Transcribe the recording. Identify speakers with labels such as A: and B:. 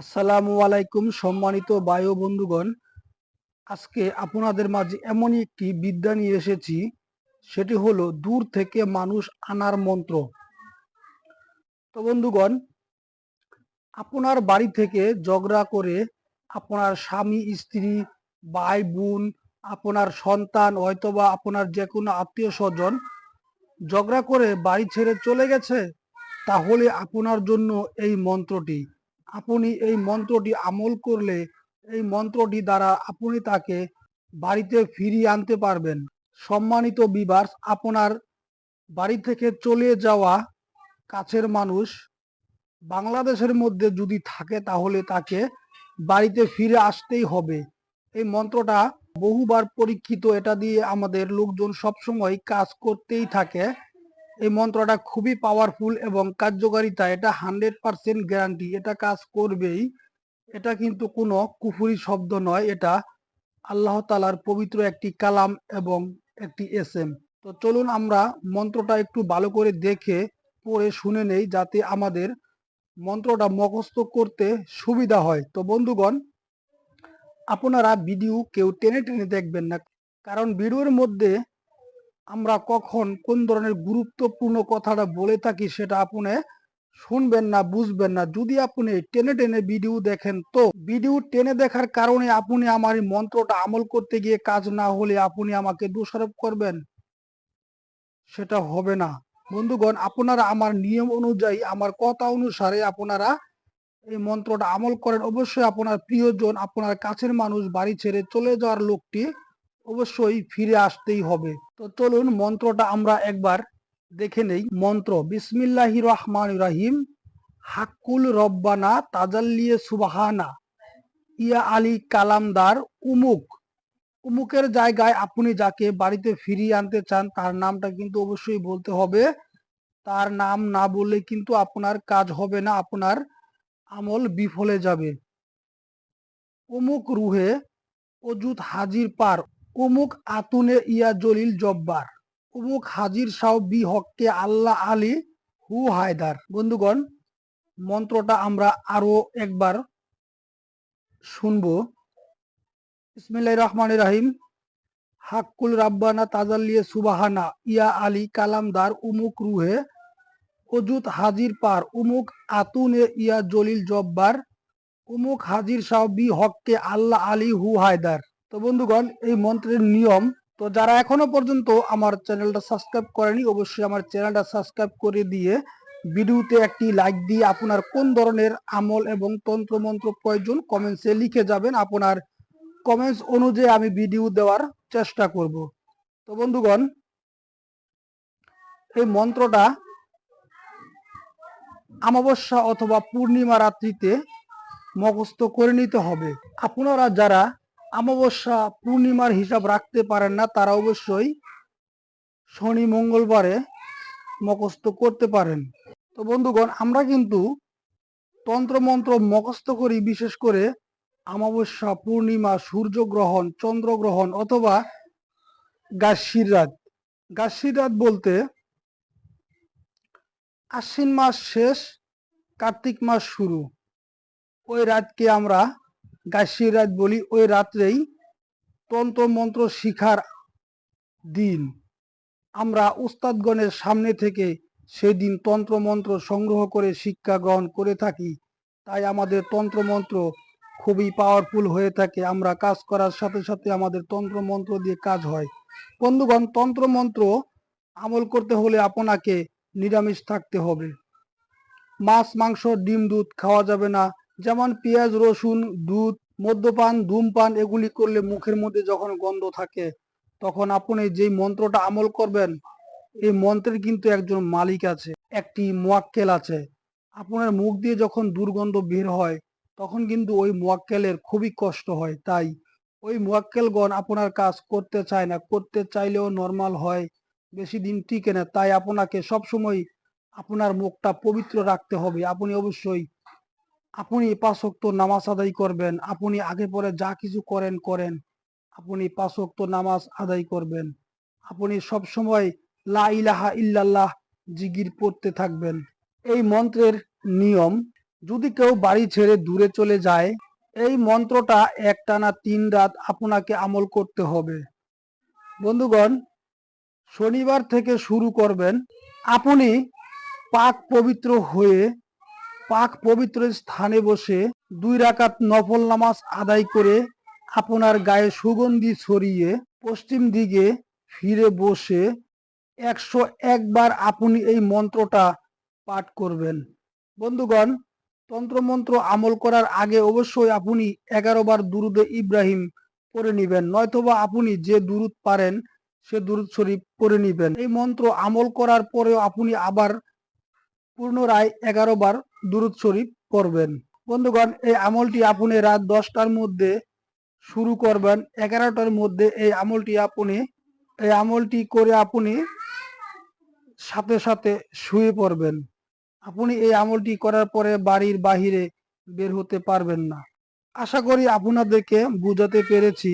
A: আসসালামু আলাইকুম সম্মানিত বায়ু বন্ধুগণ। আজকে আপনাদের মাঝে এমনই একটি বিদ্যা নিয়ে এসেছি, সেটি হলো দূর থেকে মানুষ আনার মন্ত্র। তো বন্ধুগণ, আপনার বাড়ি থেকে ঝগড়া করে আপনার স্বামী, স্ত্রী, ভাই, বোন, আপনার সন্তান, হয়তোবা আপনার যে কোনো আত্মীয় স্বজন ঝগড়া করে বাড়ি ছেড়ে চলে গেছে, তাহলে আপনার জন্য এই মন্ত্রটি। আপনি এই মন্ত্রটি আমল করলে এই মন্ত্রটি দ্বারা আপনি তাকে বাড়িতে ফিরিয়ে আনতে পারবেন। সম্মানিত বিবাস আপনার বাড়ি থেকে চলে যাওয়া কাছের মানুষ বাংলাদেশের মধ্যে যদি থাকে তাহলে তাকে বাড়িতে ফিরে আসতেই হবে। এই মন্ত্রটা বহুবার পরীক্ষিত, এটা দিয়ে আমাদের লোকজন সবসময় কাজ করতেই থাকে। এই মন্ত্রটা খুবই পাওয়ারফুল এবং কার্যকারিতা, এটা হান্ড্রেড পার্সেন্ট গ্যারান্টি এটা কাজ করবেই। এটা কিন্তু কোনো কুফুরি শব্দ নয়, এটা আল্লাহ তালার পবিত্র একটি কালাম এবং একটি এস এম তো চলুন আমরা মন্ত্রটা একটু ভালো করে দেখে, পড়ে শুনে নেই যাতে আমাদের মন্ত্রটা মুখস্থ করতে সুবিধা হয়। তো বন্ধুগণ, আপনারা ভিডিও কেউ টেনে টেনে দেখবেন না, কারণ ভিডিওর মধ্যে আমরা কখন কোন ধরনের গুরুত্বপূর্ণ কথাটা বলে থাকি সেটা আপনি শুনবেন না, বুঝবেন না। যদি আপনি টেনে টেনে ভিডিও দেখেন তো ভিডিও টেনে দেখার কারণে আপনি আমার এই মন্ত্রটা আমল করতে গিয়ে কাজ না হলে আপনি আমাকে দোষারোপ করবেন? সেটা হবে না। বন্ধুগণ, আপনারা আমার নিয়ম অনুযায়ী, আমার কথা অনুসারে আপনারা এই মন্ত্রটা আমল করেন। অবশ্যই আপনার প্রিয়জন, আপনার কাছের মানুষ, বাড়ি ছেড়ে চলে যাওয়ার লোকটি অবশ্যই ফিরে আসতেই হবে। তো চলুন মন্ত্রটা আমরা একবার দেখে নেই। মন্ত্র, বিসমিল্লাহি রহমান রাহিম। হাক্কুল রব্বানা তাজাল্লিয়ে সুবাহানা। ইয়া আলী কালামদার উমুক। উমুকের জায়গায় আপনি যাকে বাড়িতে ফিরিয়ে আনতে চান, তার নামটা কিন্তু অবশ্যই বলতে হবে। তার নাম না বললে কিন্তু আপনার কাজ হবে না, আপনার আমল বিফলে যাবে। অমুক রুহে অজুত হাজির পার অমুক আতুনে ইয়া জলিল জব্বার। অমুক হাজির সাহ বি হককে আল্লাহ আলী হু হায়দার। বন্ধুগণ, মন্ত্রটা আমরা আরও একবার শুনব। ইসমিল্লাহ রহমান রাহিম। হাক্কুল রাব্বানা তাজাল্লিয়ে সুবাহানা। ইয়া আলী কালামদার উমুক রুহে অজুত হাজির পার। উমুক আতুনে ইয়া জলিল জব্বার। উমুক হাজির সাহ বি হককে আল্লাহ আলী হু হায়দার। তো বন্ধুগণ, এই মন্ত্রের নিয়ম, তো যারা এখনও পর্যন্ত আমার চ্যানেলটা সাবস্ক্রাইব করেনি, অবশ্যই আমার চ্যানেলটা সাবস্ক্রাইব করে দিয়ে ভিডিওতে একটি লাইক দিয়ে আপনার কোন ধরনের আমল এবং তন্ত্র মন্ত্র প্রয়োজন কমেন্টসে লিখে যাবেন। আপনার কমেন্টস অনুযায়ী আমি ভিডিও দেওয়ার চেষ্টা করব। তো বন্ধুগণ, এই মন্ত্রটা অমাবস্যা অথবা পূর্ণিমা রাত্রিতে মুখস্থ করে নিতে হবে। আপনারা যারা অমাবস্যা পূর্ণিমার হিসাব রাখতে পারেন না, তারা অবশ্যই শনি মঙ্গলবারে মুখস্থ করতে পারেন। তো বন্ধুগণ, আমরা কিন্তু তন্ত্রমন্ত্র মুখস্থ করি, বিশেষ করে অমাবস্যা পূর্ণিমা, সূর্যগ্রহণ, চন্দ্রগ্রহণ অথবা গাছির রাত। গাছির রাত বলতে আশ্বিন মাস শেষ, কার্তিক মাস শুরু। ওই রাতকে আমরা গাছির রাত বলি, ওই রাত্রেই তন্ত্র মন্ত্র শিখার দিন। আমরা উস্তাদগণের সামনে থেকে সেদিন তন্ত্র মন্ত্র সংগ্রহ করে শিক্ষা গ্রহণ করে থাকি। তাই আমাদের তন্ত্র মন্ত্র খুবই পাওয়ারফুল হয়ে থাকে। আমরা কাজ করার সাথে সাথে আমাদের তন্ত্র মন্ত্র দিয়ে কাজ হয়। বন্ধুগণ তন্ত্র মন্ত্র আমল করতে হলে আপনাকে নিরামিষ থাকতে হবে। মাছ, মাংস, ডিম, দুধ খাওয়া যাবে না। যেমন পেঁয়াজ, রসুন, দুধ, মদ্যপান, ধূমপান, এগুলি করলে মুখের মধ্যে যখন গন্ধ থাকে, তখন আপনি যেই মন্ত্রটা আমল করবেন, এই মন্ত্রের কিন্তু একজন মালিক আছে, একটি মোয়াক্কেল আছে। আপনার মুখ দিয়ে যখন দুর্গন্ধ বের হয়, তখন কিন্তু ওই মোয়াক্কেলের খুবই কষ্ট হয়। তাই ওই মোয়াক্কেলগণ আপনার কাজ করতে চায় না, করতে চাইলেও নর্মাল হয়, বেশি দিন টিকে না। তাই আপনাকে সবসময় আপনার মুখটা পবিত্র রাখতে হবে। আপনি অবশ্যই আপনি পাঁচক্ত নামাজ আদায় করবেন, আপনি আগে পরে যা কিছু করেন করেন। আপনি পাঁচক্ত নামাজ আদায় করবেন। আপনি সব সময় লা ইলাহা ইল্লাল্লাহ জিগির পড়তে থাকবেন। এই মন্ত্রের নিয়ম, যদি কেউ বাড়ি ছেড়ে দূরে চলে যায়, এই মন্ত্রটা একটানা তিন রাত আপনাকে আমল করতে হবে। বন্ধুগণ, শনিবার থেকে শুরু করবেন। আপনি পাক পবিত্র হয়ে পাক পবিত্র স্থানে বসে দুই রাকাত নফল নামাজ আদায় করে আপনার গায়ে সুগন্ধি ছড়িয়ে পশ্চিম দিকে ফিরে বসে একশো একবার আপনি এই মন্ত্রটা পাঠ করবেন। বন্ধুগণ, তন্ত্রমন্ত্র আমল করার আগে অবশ্যই আপনি এগারো বার দুরুদে ইব্রাহিম পড়ে নিবেন, নয়তোবা আপনি যে দুরুদ পারেন সে দুরুদ শরীফ পড়ে নিবেন। এই মন্ত্র আমল করার পরেও আপনি আবার পুনরায় এগারো বার দুরুদ শরীফ পড়বেন। বন্ধুগণ, এই আমলটি আপনি রাত দশটার মধ্যে শুরু করবেন, এগারোটার মধ্যে এই আমলটি আপনি, এই আমলটি করে আপনি সাথে সাথে শুয়ে পড়বেন। আপনি এই আমলটি করার পরে বাড়ির বাহিরে বের হতে পারবেন না। আশা করি আপনাদেরকে বুঝাতে পেরেছি।